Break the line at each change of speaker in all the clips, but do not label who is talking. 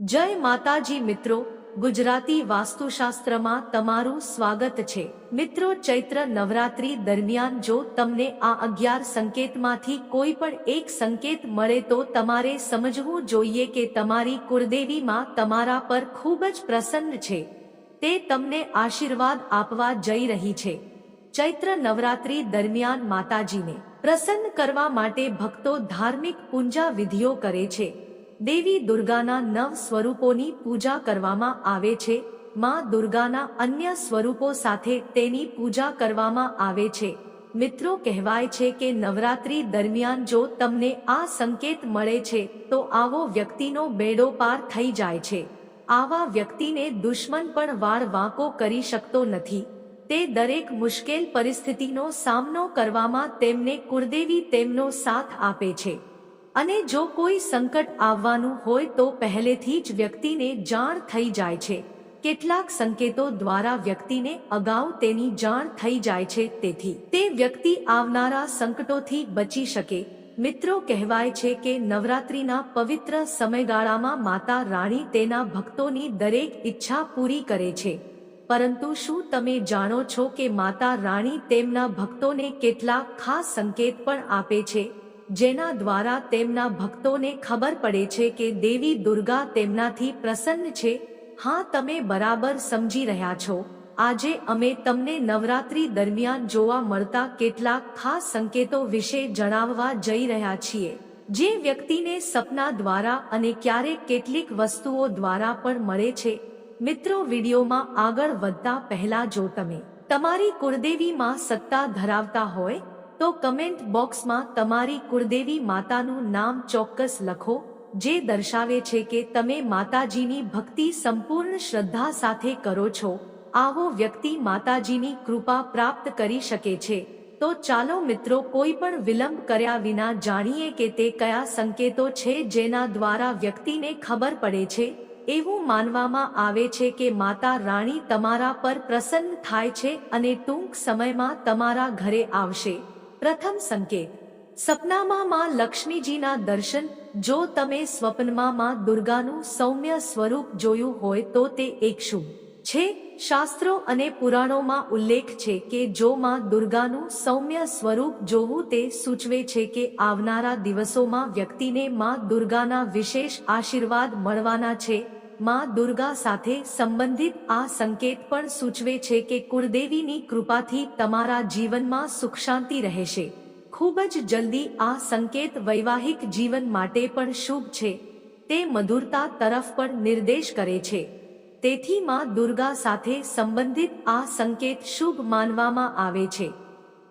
જય માતાજી મિત્રો, ગુજરાતી વાસ્તુશાસ્ત્રમાં તમારું સ્વાગત છે. મિત્રો, ચૈત્ર નવરાત્રી દરમિયાન જો તમને આ અગિયાર સંકેતમાંથી કોઈ પણ એક સંકેત મળે તો તમારે સમજવું જોઈએ કે તમારી કુળદેવીમાં તમારા પર ખૂબ જ પ્રસન્ન છે. તે તમને આશીર્વાદ આપવા જઈ રહી છે. ચૈત્ર નવરાત્રી દરમિયાન માતાજીને પ્રસન્ન કરવા માટે ભક્તો ધાર્મિક પૂજા વિધિઓ કરે છે. દેવી દુર્ગાના નવ સ્વરૂપોની પૂજા કરવામાં આવે છે. માં દુર્ગાના અન્ય સ્વરૂપો સાથે તેની પૂજા કરવામાં આવે છે. મિત્રો, કહેવાય છે કે નવરાત્રી દરમિયાન જો તમને આ સંકેત મળે છે, તો આવો વ્યક્તિનો બેડો પાર થઈ જાય છે. આવા વ્યક્તિને દુશ્મન પણ વાળ વાંકો કરી શકતો નથી. તે દરેક મુશ્કેલ પરિસ્થિતિનો સામનો કરવામાં તેમને કુળદેવી તેમનો સાથ આપે છે. અને જો કોઈ સંકટ આવવાનું હોય તો પહેલેથી જ વ્યક્તિને જાણ થઈ જાય છે. કેટલાક સંકેતો દ્વારા વ્યક્તિને અગાઉ તેની જાણ થઈ જાય છે. તેથી, તે વ્યક્તિ આવનારા સંકટોથી બચી શકે. મિત્રો કહેવાય છે કે નવરાત્રિના પવિત્ર સમયગાળામાં માતા રાણી તેના ભક્તોની દરેક ઈચ્છા પૂરી કરે છે. પરંતુ શું તમે જાણો છો કે માતા રાણી તેમના ભક્તોને કેટલાક ખાસ સંકેત પણ આપે છે? જેના દ્વારા તેમના ભક્તોને ખબર પડે છે કે દેવી દુર્ગા તેમનાથી પ્રસન્ન છે. હા, તમે બરાબર સમજી રહ્યા છો. આજે અમે તમને નવરાત્રી દરમિયાન જોવા મળતા કેટલાક ખાસ સંકેતો વિશે જણાવવા જઈ રહ્યા છીએ. જે વ્યક્તિને સપના દ્વારા અને ક્યારેક કેટલીક વસ્તુઓ દ્વારા પણ મળે છે. મિત્રો, વિડીયોમાં આગળ વધતા પહેલા જો તમે તમારી કુળદેવીમાં સત્તા ધરાવતા હોય તો કમેન્ટ બોક્સમાં તમારી કુળદેવી માતાનું નામ ચોક્કસ લખો, જે દર્શાવે છે કે તમે માતાજીની ભક્તિ સંપૂર્ણ શ્રદ્ધા સાથે કરો છો. આવો વ્યક્તિ માતાજીની કૃપા પ્રાપ્ત કરી શકે છે. તો ચાલો મિત્રો કોઈ પણ વિલંબ કર્યા વિના જાણીએ કે તે કયા સંકેતો છે જેના દ્વારા વ્યક્તિને ખબર પડે છે. એવું માનવામાં આવે છે કે માતા રાણી તમારા પર પ્રસન્ન થાય છે અને ટૂંક સમયમાં તમારા ઘરે આવશે. પ્રથમ સંકેત સપનામાં માં લક્ષ્મીજીના દર્શન, જો તમે સ્વપ્નમાં માં દુર્ગાનું સૌમ્ય સ્વરૂપ જોયું હોય તો તે એક શું છે? શાસ્ત્રો અને પુરાણોમાં ઉલ્લેખ છે કે જો માં દુર્ગાનું સૌમ્ય સ્વરૂપ જોવું તે સૂચવે છે કે આવનારા દિવસોમાં વ્યક્તિને માં દુર્ગાના વિશેષ આશીર્વાદ મળવાના છે. માં દુર્ગા સાથે સંબંધિત આ સંકેત પણ સૂચવે છે કે કુળદેવીની કૃપાથી તમારા જીવનમાં સુખ શાંતિ રહેશે. ખૂબ જ જલ્દી આ સંકેત વૈવાહિક જીવન માટે પણ શુભ છે. તે મધુરતા તરફ પણ નિર્દેશ કરે છે. તેથી માં દુર્ગા સાથે સંબંધિત આ સંકેત શુભ માનવામાં આવે છે.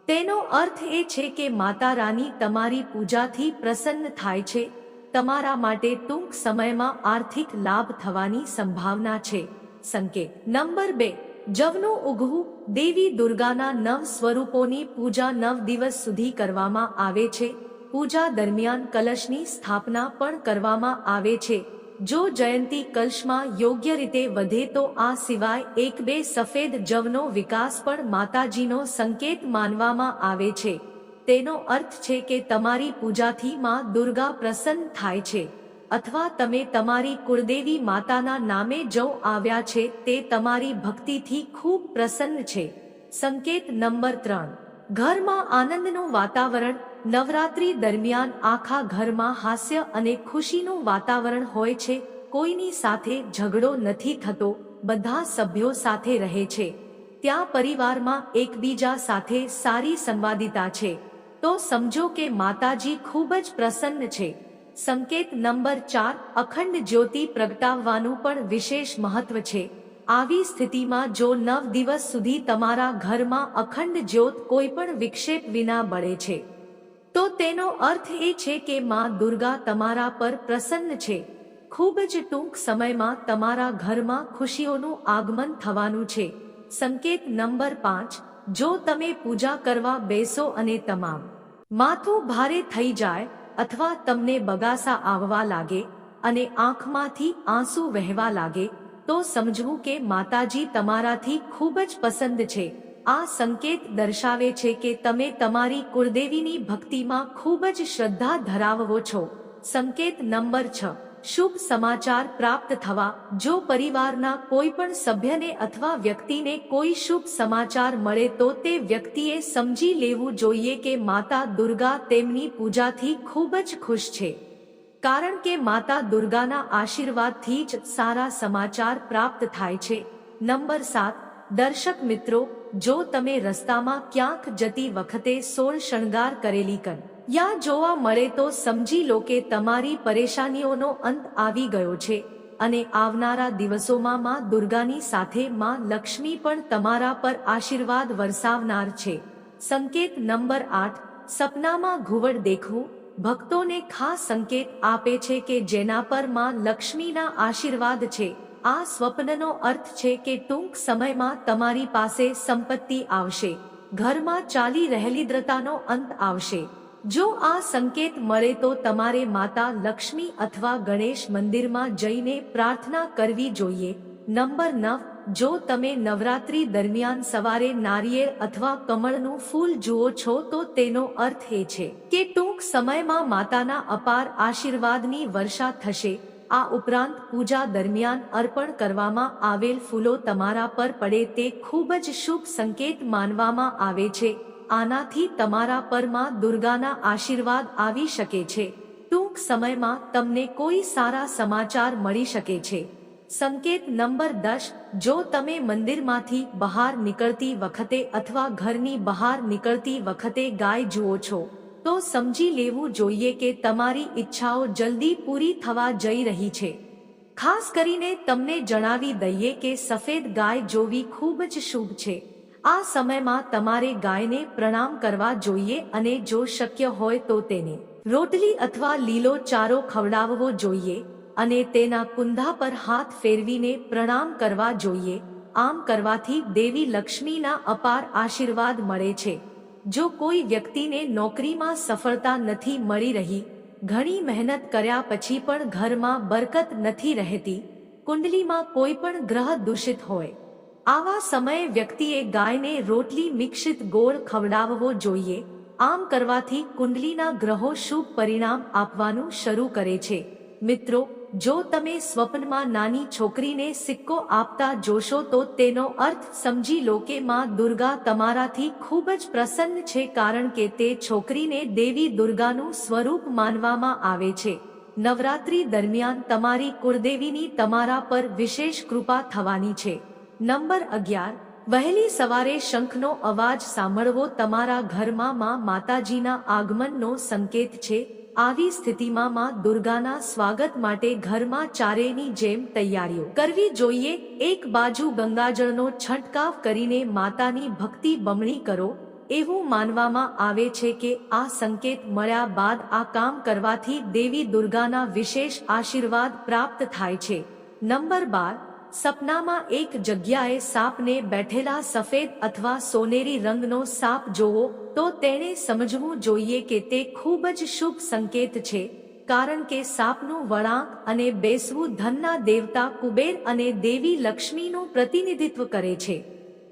તેનો અર્થ એ છે કે માતા રાની તમારી પૂજાથી પ્રસન્ન થાય છે. તમારા માટે ટૂંક સમયમાં આર્થિક લાભ થવાની સંભાવના છે. સંકેત નંબર બે. જવનું ઉગવું દેવી દુર્ગાના નવ સ્વરૂપોની પૂજા નવ દિવસ સુધી કરવામાં આવે છે. પૂજા દરમિયાન કલશની સ્થાપના પણ કરવામાં આવે છે. જો જયંતી કલશમાં યોગ્ય રીતે વધે તો આ સિવાય એક બે સફેદ જવનો વિકાસ પણ માતાજીનો સંકેત માનવામાં આવે છે. તેનો અર્થ છે કે તમારી પૂજાથી માં દુર્ગા પ્રસન્ન થાય છે. અથવા તમે તમારી કુળદેવી માતાના નામે જવ આવ્યા છે, તે તમારી ભક્તિથી ખૂબ પ્રસન્ન છે. સંકેત નંબર ત્રણ. ઘરમાં આનંદનું વાતાવરણ, નવરાત્રી દરમિયાન આખા ઘરમાં હાસ્ય અને ખુશીનું વાતાવરણ હોય છે, કોઈની સાથે ઝઘડો નથી થતો, બધા સભ્યો સાથે રહે છે. ત્યાં પરિવારમાં એકબીજા સાથે સારી સંવાદિતા છે. તો સમજો કે માતાજી ખૂબ જ પ્રસન્ન છે. સંકેત નંબર ચાર, અખંડ જ્યોતિ પ્રગટાવવાનું પણ વિશેષ મહત્વ છે. આવી સ્થિતિમાં જો નવ દિવસ સુધી તમારા ઘરમાં અખંડ જ્યોત કોઈ પણ વિક્ષેપ વિના બળે છે. તો તેનો અર્થ એ છે કે માં દુર્ગા તમારા પર પ્રસન્ન છે. ખૂબ જ ટૂંક સમયમાં તમારા ઘરમાં ખુશીઓનું આગમન થવાનું છે. સંકેત નંબર પાંચ, જો તમે પૂજા કરવા બેસો અને તમામ માથું ભારે થઈ જાય અથવા તમને બગાસા આવવા લાગે અને આંખમાંથી આંસુ વહેવા લાગે, તો સમજવું કે માતાજી તમારાથી ખૂબ જ પસંદ છે. આ સંકેત દર્શાવે છે કે તમે તમારી કુળદેવીની ભક્તિમાં ખૂબ જ શ્રદ્ધા ધરાવવો છો. સંકેત નંબર છ. શુભ સમાચાર પ્રાપ્ત થવા, જો પરિવારના કોઈ પણ સભ્યને અથવા વ્યક્તિને કોઈ શુભ સમાચાર મળે તો તે વ્યક્તિએ સમજી લેવું જોઈએ કે માતા દુર્ગા તેમની પૂજાથી ખૂબ જ ખુશ છે. કારણ કે માતા દુર્ગાના આશીર્વાદથી જ સારા સમાચાર પ્રાપ્ત થાય છે. નંબર સાત, દર્શક મિત્રો, જો તમે રસ્તામાં ક્યાંક જતી વખતે સોળ શણગાર કરેલી કન યા જોવા મળે તો સમજી લો કે તમારી પરેશાનીઓનો અંત આવી ગયો છે અને આવનારા દિવસોમાં માં દુર્ગાની સાથે માં લક્ષ્મી પણ તમારા પર આશીર્વાદ વરસાવનાર છે. સંકેત નંબર આઠ, સપનામાં ઘુવડ દેખવું, ભક્તોને ખાસ સંકેત આપે છે કે જેના પરમાં લક્ષ્મીના આશીર્વાદ છે. આ સ્વપ્નનો અર્થ છે કે ટૂંક સમયમાં તમારી પાસે સંપત્તિ આવશે. ઘરમાં ચાલી રહેલી દ્રતાનો અંત આવશે. જો આ સંકેત મળે તો તમારે માતા લક્ષ્મી અથવા ગણેશ મંદિરમાં જઈને પ્રાર્થના કરવી જોઈએ. નંબર નવ, જો તમે નવરાત્રી દરમિયાન સવારે નારિયેળ અથવા કમળનું ફૂલ જુઓ છો તો તેનો અર્થ એ છે કે ટૂંક સમયમાં માતાના અપાર આશીર્વાદની વર્ષા થશે. આ ઉપરાંત પૂજા દરમિયાન અર્પણ કરવામાં આવેલ ફૂલો તમારા પર પડે તે ખૂબ જ શુભ સંકેત માનવામાં આવે છે. આનાથી તમારા પરમાં દુર્ગાના આશીર્વાદ આવી શકે છે. ટૂંક સમયમાં તમને કોઈ સારા સમાચાર મળી શકે છે. સંકેત નંબર દસ, જો તમે મંદિરમાંથી બહાર નીકળતી વખતે અથવા ઘરની બહાર નીકળતી વખતે ગાય જુઓ છો, તો સમજી લેવું જોઈએ કે તમારી ઈચ્છાઓ જલ્દી પૂરી થવા જઈ રહી છે. ખાસ કરીને તમને જણાવી દઈએ કે સફેદ ગાય જોવી ખૂબ જ શુભ છે. આ સમયમાં તમારે ગાયને પ્રણામ કરવા જોઈએ અને જો શક્ય હોય તો તેને રોટલી અથવા લીલો ચારો ખવડાવવો જોઈએ અને તેના કુંધા પર હાથ ફેરવીને પ્રણામ કરવા જોઈએ. આમ કરવાથી દેવી લક્ષ્મીના અપાર આશીર્વાદ મળે છે. જો કોઈ વ્યક્તિને નોકરીમાં સફળતા નથી મળી રહી, ઘણી મહેનત કર્યા પછી પણ ઘરમાં બરકત નથી રહેતી, કુંડલીમાં કોઈ પણ ગ્રહ દૂષિત હોય. આવા સમયે વ્યક્તિએ ગાયને રોટલી મિક્ષિત ગોળ ખવડાવવો જોઈએ. આમ કરવાથી કુંડલીના ગ્રહો શુભ પરિણામ આપવાનું શરૂ કરે છે. મિત્રો, જો તમે સ્વપ્નમાં નાની છોકરીને સિક્કો આપતા જોશો તો તેનો અર્થ સમજી લો કે માં દુર્ગા તમારાથી ખૂબ જ પ્રસન્ન છે કારણ કે તે છોકરીને દેવી દુર્ગાનું સ્વરૂપ માનવામાં આવે છે. નવરાત્રી દરમિયાન તમારી કુળદેવીની તમારા પર વિશેષ કૃપા થવાની છે. નંબર અગિયાર, વહેલી સવારે શંખનો અવાજ સાંભળવો તમારા ઘરમાં માં માતાજીના આગમનનો સંકેત છે. આવી સ્થિતિમાં માં દુર્ગાના સ્વાગત માટે ઘરમાં ચારેની જેમ તૈયારીઓ કરવી જોઈએ. એક બાજુ ગંગાજળનો છંટકાવ કરીને માતાની ભક્તિ બમણી કરો. એવું માનવામાં આવે છે કે આ સંકેત મળ્યા બાદ આ કામ કરવાથી દેવી દુર્ગાના વિશેષ આશીર્વાદ પ્રાપ્ત થાય છે. નંબર બાર સપનામાં એક જગ્યાએ સાપને બેઠેલા સફેદ અથવા સોનેરી રંગનો સાપ જોવો, તો તેણે સમજવું જોઈએ કે તે ખૂબ જ શુભ સંકેત છે, કારણ કે સાપનું વળાંક અને બેસવું ધનના દેવતા કુબેર અને દેવી લક્ષ્મીનું પ્રતિનિધિત્વ કરે છે.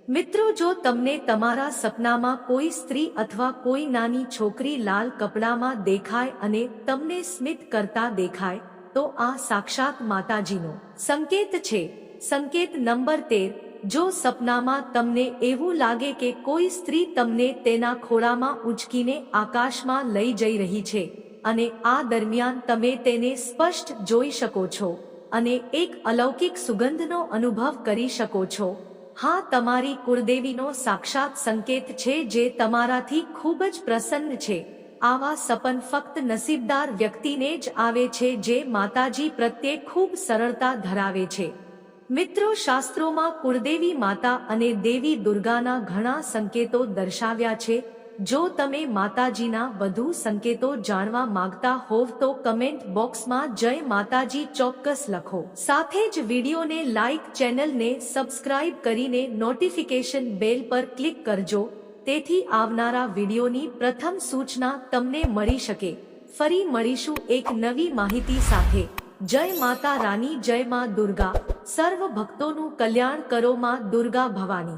મિત્રો, જો તમને તમારા સપનામાં કોઈ સ્ત્રી અથવા કોઈ નાની છોકરી લાલ કપડામાં દેખાય અને તમને સ્મિત કરતા દેખાય, તો આ સાક્ષાત માતાજીનો સંકેત છે. સંકેત નંબર તેર, જો સપનામાં તમને એવું લાગે કે કોઈ સ્ત્રી તમને તેના ખોળામાં ઉંચકીને આકાશમાં લઈ જઈ રહી છે, અને આ દરમિયાન તમે તેને સ્પષ્ટ જોઈ શકો છો, અને એક અલૌકિક સુગંધનો અનુભવ કરી શકો છો. હા, તમારી કુળદેવીનો સાક્ષાત સંકેત છે જે તમારાથી ખૂબ જ પ્રસન્ન છે. આવા સપન ફક્ત નસીબદાર વ્યક્તિને જ આવે છે જે માતાજી પ્રત્યે ખૂબ સરળતા ધરાવે છે. મિત્રો શાસ્ત્રોમાં કુળદેવી માતા અને દેવી દુર્ગાના ઘણા સંકેતો દર્શાવ્યા છે. જો તમે માતાજીના વધુ સંકેતો જાણવા માંગતા હોવ તો કમેન્ટ બોક્સમાં જય માતાજી ચોક્કસ લખો. સાથે જ વિડીયોને લાઇક ચેનલને સબસ્ક્રાઇબ કરીને નોટિફિકેશન બેલ પર ક્લિક કરજો. તેથી આવનારા વિડીયોની પ્રથમ સૂચના તમને મળી શકે. ફરી મળીશું એક નવી માહિતી સાથે. જય માતા રાની જય માં દુર્ગા. સર્વ ભક્તોનું કલ્યાણ કરો માં દુર્ગા ભવાની.